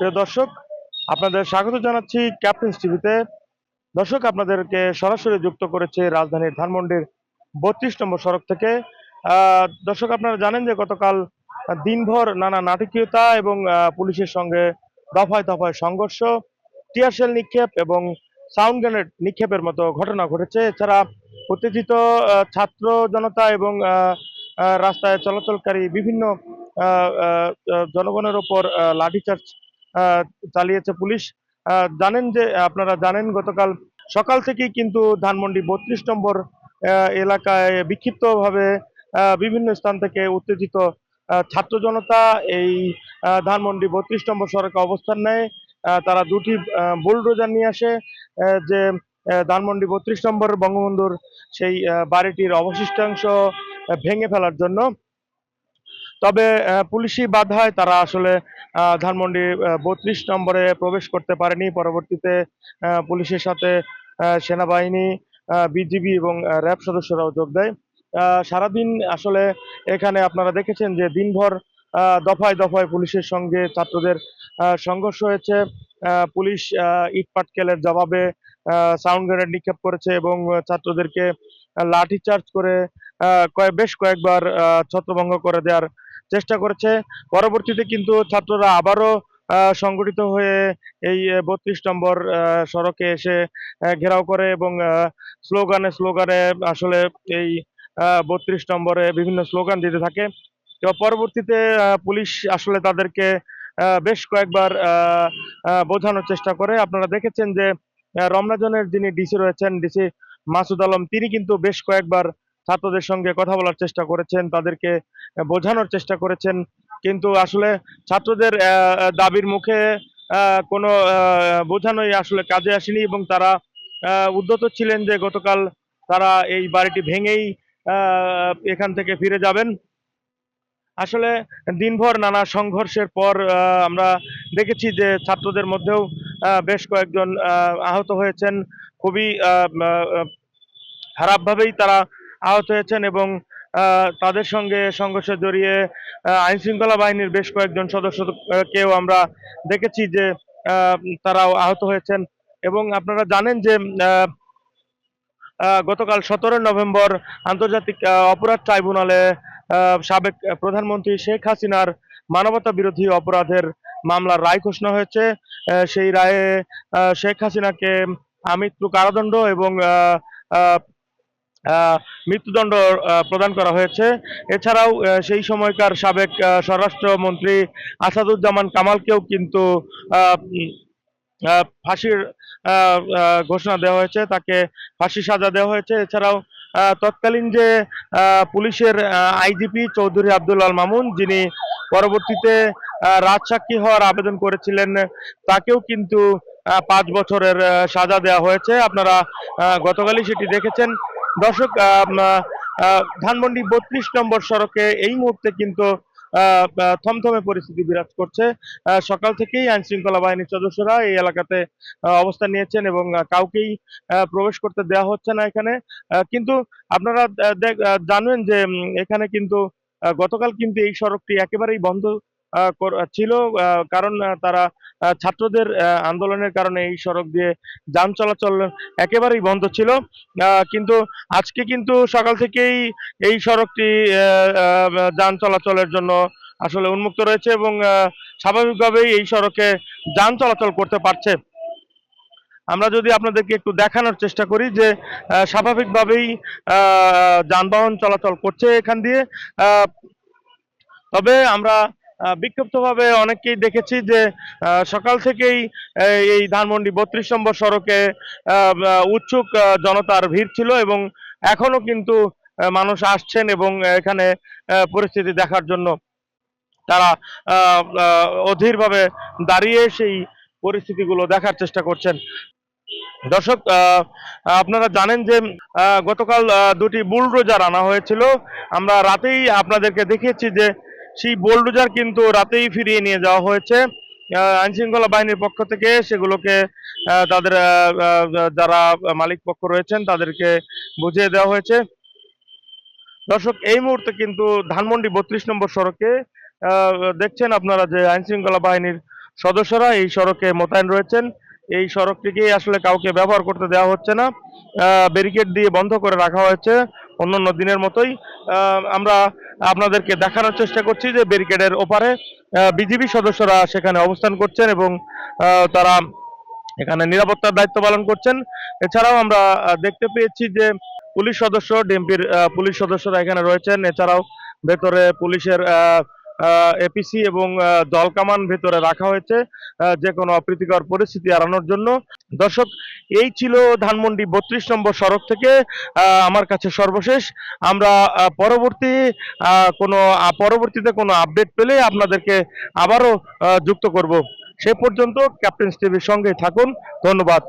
প্রিয় দর্শক, আপনাদের স্বাগত জানাচ্ছি ক্যাপ্টেন্স টিভিতে দর্শক, আপনাদেরকে সরাসরি যুক্ত করেছে রাজধানীর ধানমন্ডির বত্রিশ নম্বর সড়ক থেকে। দর্শক, আপনারা জানেন যে গতকাল দিনভর নানা নাটকীয়তা এবং পুলিশের সঙ্গে দফায় দফায় সংঘর্ষ টিয়ারশেল নিক্ষেপ এবং সাউন্ড গ্রেনেড নিক্ষেপের মতো ঘটনা ঘটেছে। এছাড়া উত্তেজিত ছাত্র জনতা এবং রাস্তায় চলাচলকারী বিভিন্ন জনগণের ওপর লাঠিচার্জ চালিয়েছে পুলিশ। জানেন যে, আপনারা জানেন গতকাল সকাল থেকেই কিন্তু ধানমন্ডি বত্রিশ নম্বর এলাকায় বিক্ষিপ্তভাবে বিভিন্ন স্থান থেকে উত্তেজিত ছাত্র জনতা এই ধানমন্ডি বত্রিশ নম্বর সড়কে অবস্থান নেয়। তারা দুটি বুলডোজার নিয়ে আসে যে ধানমন্ডি বত্রিশ নম্বর বঙ্গবন্ধুর সেই বাড়িটির অবশিষ্টাংশ ভেঙে ফেলার জন্য। তবে পুলিশি বাধায় তারা আসলে ধানমন্ডি বত্রিশ নম্বরে প্রবেশ করতে পারেনি। পরবর্তীতে পুলিশের সাথে সেনাবাহিনী বিজিবি এবং র্যাব সদস্যরাও যোগ দেয়। সারাদিন আসলে এখানে আপনারা দেখেছেন যে দিনভর দফায় দফায় পুলিশের সঙ্গে ছাত্রদের সংঘর্ষ হয়েছে। পুলিশ ইট পাটকেলের জবাবে সাউন্ড গ্রেনেড নিক্ষেপ করেছে এবং ছাত্রদেরকে লাঠি চার্জ করে বেশ কয়েকবার ছত্রভঙ্গ করে দেওয়ার চেষ্টা করেছে। পরবর্তীতে কিন্তু ছাত্ররা আবারও সংগঠিত হয়ে এই বত্রিশ নম্বর সড়কে এসে ঘেরাও করে এবং স্লোগানে স্লোগানে আসলে এই বত্রিশ নম্বরে বিভিন্ন স্লোগান দিতে থাকে। তো পরবর্তীতে পুলিশ আসলে তাদেরকে বেশ কয়েকবার বোঝানোর চেষ্টা করে। আপনারা দেখেছেন যে রমনাজনের যিনি ডিসি রয়েছেন, ডিসি মাসুদ আলম, তিনি কিন্তু বেশ কয়েকবার ছাত্রদের সঙ্গে কথা বলার চেষ্টা করেছেন, তাদেরকে বোঝানোর চেষ্টা করেছেন। কিন্তু আসলে ছাত্রদের দাবির মুখে কোনো বোঝানোই আসলে কাজে আসেনি এবং তারা উদ্যত ছিলেন যে গতকাল তারা এই বাড়িটি ভেঙেই এখান থেকে ফিরে যাবেন। আসলে দিনভর নানা সংঘর্ষের পর আমরা দেখেছি যে ছাত্রদের মধ্যেও বেশ কয়েকজন আহত হয়েছেন। খুবই খারাপভাবেই তারা আহত হয়েছেন এবং তাদের সঙ্গে সংঘর্ষে জড়িয়ে আইন শৃঙ্খলা বাহিনীর বেশ কয়েকজন সদস্যকেও আমরা দেখেছি যে তারাও আহত হয়েছেন। এবং আপনারা জানেন যে গতকাল সতেরো নভেম্বর আন্তর্জাতিক অপরাধ ট্রাইব্যুনালে সাবেক প্রধানমন্ত্রী শেখ হাসিনার মানবতা বিরোধী অপরাধের মামলার রায় ঘোষণা হয়েছে। সেই রায়ে শেখ হাসিনাকে আমৃত্যু কারাদণ্ড এবং মৃত্যুদণ্ড প্রদান করা হয়েছে। এছাড়াও সেই সময়কার সাবেক স্বরাষ্ট্রমন্ত্রী আসাদুজ্জামান কামালকেও কিন্তু ফাঁসির ঘোষণা দেওয়া হয়েছে। তাকে ফাঁসি সাজা দেওয়া হয়েছে। এছাড়াও তৎকালীন যে পুলিশের আইজিপি চৌধুরী আব্দুল আল মামুন, যিনি পরবর্তীতে রাজসাক্ষী হওয়ার আবেদন করেছিলেন, তাকেও কিন্তু পাঁচ বছরের সাজা দেওয়া হয়েছে। আপনারা গতকালই সেটি দেখেছেন। দর্শক ধানমন্ডি বত্রিশ নম্বর সড়কে এই মুহূর্তে কিন্তু থমথমে পরিস্থিতি বিরাজ করছে। সকাল থেকেই আইন শৃঙ্খলা বাহিনীর সদস্যরা এই এলাকাতে অবস্থান নিয়েছেন এবং কাউকেই প্রবেশ করতে দেওয়া হচ্ছে না এখানে। কিন্তু আপনারা জানেন যে এখানে কিন্তু গতকাল কিন্তু এই সড়কটি একেবারেই বন্ধ ছিল কারণ তারা ছাত্রদের আন্দোলনের কারণে এই সড়ক দিয়ে যান চলাচল একেবারেই বন্ধ ছিল। কিন্তু আজকে কিন্তু সকাল থেকেই এই সড়কটি যান চলাচলের জন্য আসলে উন্মুক্ত রয়েছে এবং স্বাভাবিকভাবেই এই সড়কে যান চলাচল করতে পারছে। আমরা যদি আপনাদেরকে একটু দেখানোর চেষ্টা করি যে স্বাভাবিকভাবেই যানবাহন চলাচল করছে এখান দিয়ে। তবে আমরা বিক্ষিপ্তভাবে অনেককেই দেখেছি যে সকাল থেকেই, এই ধানমন্ডি বত্রিশ নম্বর সড়কে উৎসুক জনতার ভিড় ছিল এবং এখনও কিন্তু মানুষ আসছেন এবং এখানে পরিস্থিতি দেখার জন্য তারা অধীরভাবে দাঁড়িয়ে সেই পরিস্থিতিগুলো দেখার চেষ্টা করছেন। দর্শক আপনারা জানেন যে গতকাল দুটি বুলডোজার আনা হয়েছিল। আমরা রাতেই আপনাদেরকে দেখিয়েছি যে সেই বুলডোজার কিন্তু রাতেই ফিরিয়ে নিয়ে যাওয়া হয়েছে। আইন শৃঙ্খলা বাহিনীর পক্ষ থেকে সেগুলোকে তাদের যারা মালিক পক্ষ রয়েছেন তাদেরকে বুঝিয়ে দেওয়া হয়েছে। দর্শক, এই মুহূর্তে কিন্তু ধানমন্ডি বত্রিশ নম্বর সড়কে দেখছেন আপনারা যে আইন শৃঙ্খলা বাহিনীর সদস্যরা এই সড়কে মোতায়েন রয়েছেন। এই সড়কটিকে আসলে কাউকে ব্যবহার করতে দেওয়া হচ্ছে না। ব্যারিকেড দিয়ে বন্ধ করে রাখা হয়েছে অন্যান্য দিনের মতোই। আমরা আপনাদেরকে দেখানোর চেষ্টা করছি যে ব্যারিকেডের ওপারে বিজিবি সদস্যরা সেখানে অবস্থান করছেন এবং তারা এখানে নিরাপত্তার দায়িত্ব পালন করছেন। এছাড়াও আমরা দেখতে পেয়েছি যে পুলিশ সদস্য, ডিএমপির পুলিশ সদস্যরা এখানে রয়েছেন। এছাড়াও ভেতরে পুলিশের এপিসি এবং আহ, দল কামান ভেতরে রাখা হয়েছে যে কোনো অপ্রীতিকর পরিস্থিতি এড়ানোর জন্য। দর্শক এই ছিল ধানমন্ডি বত্রিশ নম্বর সড়ক থেকে আমার কাছে সর্বশেষ। আমরা পরবর্তী কোনো পরবর্তীতে কোনো আপডেট পেলে আপনাদেরকে আবারও যুক্ত করব। সে পর্যন্ত ক্যাপ্টেন্স টিভির সঙ্গে থাকুন। ধন্যবাদ।